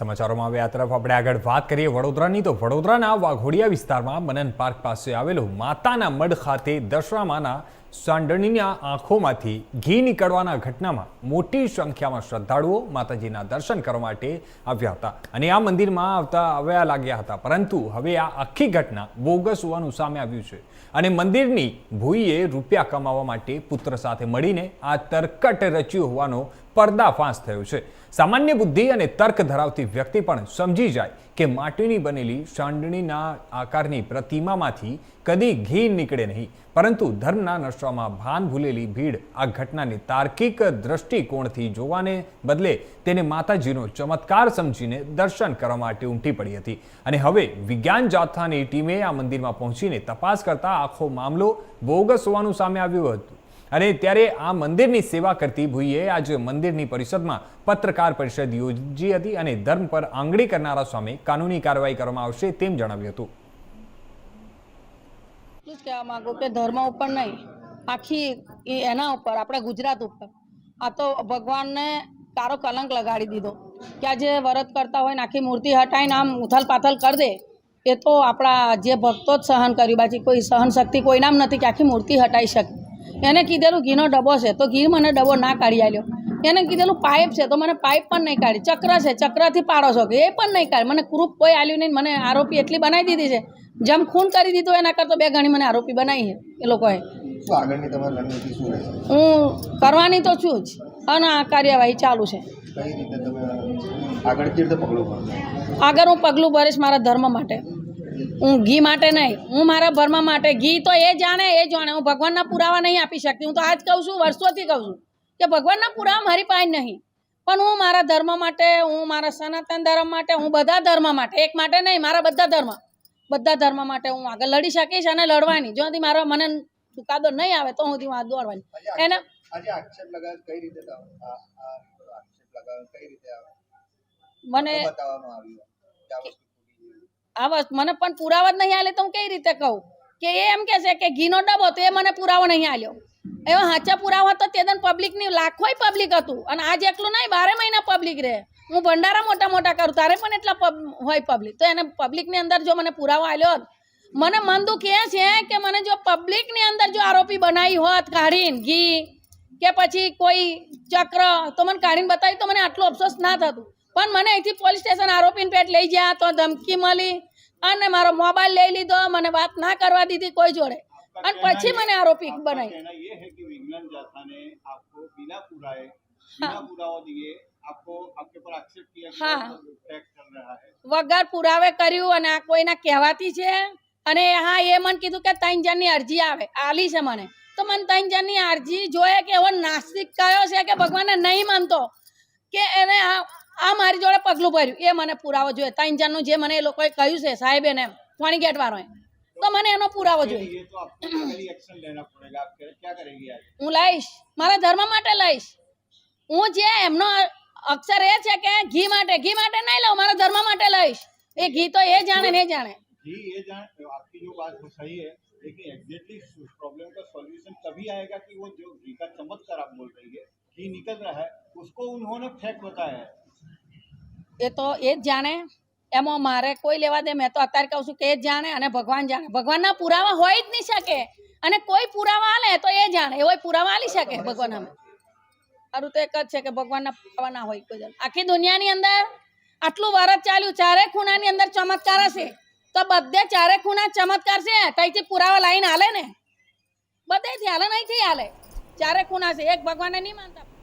સમાચારોમાં હવે આ તરફ આપણે આગળ વાત કરીએ વડોદરાની. તો વડોદરાના વાઘોડિયા વિસ્તારમાં મનન પાર્ક પાસે આવેલું માતાના મઢ ખાતે દશરામાના સાંડણીના આંખોમાંથી ઘી નીકળવાના ઘટનામાં મોટી સંખ્યામાં શ્રદ્ધાળુઓ માતાજીના દર્શન કરવા માટે આવ્યા હતા અને આ મંદિરમાં આવતા આવ્યા લાગ્યા હતા. પરંતુ હવે આ આખી ઘટના બોગસ હોવાનું સામે આવ્યું છે અને મંદિરની ભૂઈએ રૂપિયા કમાવા માટે પુત્ર સાથે મળીને આ તરકટ રચ્યું હોવાનો પર્દાફાશ થયો છે. સામાન્ય બુદ્ધિ અને તર્ક ધરાવતી વ્યક્તિ પણ સમજી જાય કે માટીની બનેલી સાંડણીના આકારની પ્રતિમામાંથી કદી ઘી નીકળે નહીં. પરંતુ ધર્મના નશામાં ભાન ભૂલેલી ભીડ આ ઘટનાને તાર્કિક દ્રષ્ટિકોણથી જોવાને બદલે તેને માતાજીનો ચમત્કાર સમજીને દર્શન કરવા માટે ઉમટી પડી હતી. અને હવે વિજ્ઞાન જાથાની ટીમે આ મંદિરમાં પહોંચીને તપાસ કરતા આખો મામલો બોગસ હોવાનું સામે આવ્યું હતું. અને ત્યારે આ મંદિરની સેવા કરતી ભૂઈએ આજે મંદિરની પરિષદમાં પત્રકાર પરિષદ યોજી હતી અને ધર્મ પર આંગળી કરનારા સામે કાનૂની કાર્યવાહી કરવામાં આવશે તેમ જણાવ્યું હતું. કહેવા માંગુ કે ધર્મ ઉપર નહીં, આખી એના ઉપર, આપણે ગુજરાત ઉપર. આ તો ભગવાનને કારો કલંક લગાડી દીધો. કે આ જે વરત કરતા હોય ને આખી મૂર્તિ હટાવીને આમ ઉથલ પાથલ કરી દે, એ તો આપણા જે ભક્તો જ સહન કર્યું. બાકી કોઈ સહન શક્તિ કોઈનામ નથી કે આખી મૂર્તિ હટાવી શકે. એને કીધેલું ઘીનો ડબ્બો છે. તો ઘી મને ડબ્બો ના કાઢી આલ્યો. એને કીધેલું પાઇપ છે. તો મને પાઇપ પણ નહીં કાઢી. ચક્ર છે. ચક્રથી પાડો છો કે એ પણ નહીં કાઢી. મને ગ્રુપ કોઈ આલ્યું નહીં. મને આરોપી એટલી બનાવી દીધી છે. જેમ ખૂન કરી દીધું એના કરતાં બે ગણી મને આરોપી બનાવી છે એ લોકોએ. હું કરવાની તો છું જ. અને આ કાર્યવાહી ચાલુ છે. આગળ હું પગલું ભરીશ મારા ધર્મ માટે. હું ઘી માટે નહીં હું મારા ધર્મ માટે ઘી તો એ જાણે એ જાણે. હું ભગવાનના પુરાવા નહીં આપી શકતી. હું તો આજ કહું છું વર્ષોથી કહું છું કે ભગવાનના પુરાવા મારી પાસે નહીં. પણ હું મારા ધર્મ માટે હું મારા સનાતન ધર્મ માટે હું બધા ધર્મ માટે એક માટે નહીં મારા બધા ધર્મ બધા ધર્મ માટે હું આગળ લડી શકીશ અને લડવાની. જો મારો મને ચુકાદો નહીં આવે તો હું આ દોડવાની. એને મને આ મને પણ પુરાવા જ નહીં આલે તો હું કઈ રીતે કહું? કે એ એમ કે છે કે ઘીનો ડબ્બો તો એ મને પુરાવો નહીં આલ્યો. એવા સાચા પુરાવા તો તે દન પબ્લિકની લાખોય પબ્લિક હતું અને આજ એકલું નહીં, બારે મહિના પબ્લિક રહે. હું ભંડારા મોટા મોટા કરું, તારે પણ એટલા હોય પબ્લિક તો એને પબ્લિકની અંદર જો મને પુરાવો આલ્યો હોત, મને મન દુઃખ એ છે કે મને જો પબ્લિકની અંદર જો આરોપી બનાવી હોત, કાઢીને ઘી કે પછી કોઈ ચક્ર, તો મને કાઢીને બતાવી તો મને આટલું અફસોસ ના થતું. પણ મને અહીંથી પોલીસ સ્ટેશન આરોપીને પેટ લઈ ગયા, તો ધમકી મળી. અને મારો મોબાઈલ લઈ લીધો મને વાત ના કરવા દીધી કોઈ જોડે. અને પછી મને આરોપી બનાવી હા. વગર પુરાવે કર્યું અને આ કોઈના કહેવાતી છે. અને હા એ મને કીધું કે ત્રણ જણની અરજી આવે. આલી છે મને. તો મને ત્રણ જણની અરજી જોઈએ કે એવો નાસ્તિક કયો છે કે ભગવાનને નહીં માનતો? કે એને આ આ મારી જોડે પગલું ભર્યું એ મને પુરાવો જોઈએ ત્રણ જણનું જે મને એ લોકોએ કહ્યું છે સાહેબ એને ફોણી ગેટ વાળોએ તો મને એનો પુરાવો જોઈએ ये तो आपको लीगली एक्शन लेना पड़ेगा आप क्या क्या करेंगे आगे હું લઈશ મારા ધર્મ માટે લઈશ હું જે એમનો અક્ષર એ છે કે ઘી માટે ઘી માટે નહીં લઉં મારા ધર્મ માટે લઈશ એ ઘી તો એ જાણે ને એ જાણે जी ये जान आपकी जो बात वो सही है लेकिन एग्जैक्टली प्रॉब्लम का सॉल्यूशन तभी आएगा कि वो जो घी का चमत्कार आप बोल रही है घी निकल रहा है उसको उन्होंने फेक बताया है એ તો એ જ જાણે. એમાં મારે કોઈ લેવા દે, મેં તો અત્યારે કહું છું કે એ જ જાણે અને ભગવાન જાણે. ભગવાનના પુરાવા હોય જ નહીં શકે. અને કોઈ પુરાવા આલે તો એ જાણે. એવો પુરાવા આલી શકે ભગવાન અમે સારું તો એક જ છે કે ભગવાનના પુરાવા ના હોય કોઈ આખી દુનિયાની અંદર આટલું વરસ ચાલ્યું, ચારે ખૂણાની અંદર ચમત્કાર હશે. તો બધે ચારે ખૂણા ચમત્કાર છે. કઈથી પુરાવા લાઈને હાલે ને. બધેથી હાલે નહીં હાલે ચારે ખૂણા છે. એક ભગવાનને નહીં માનતા.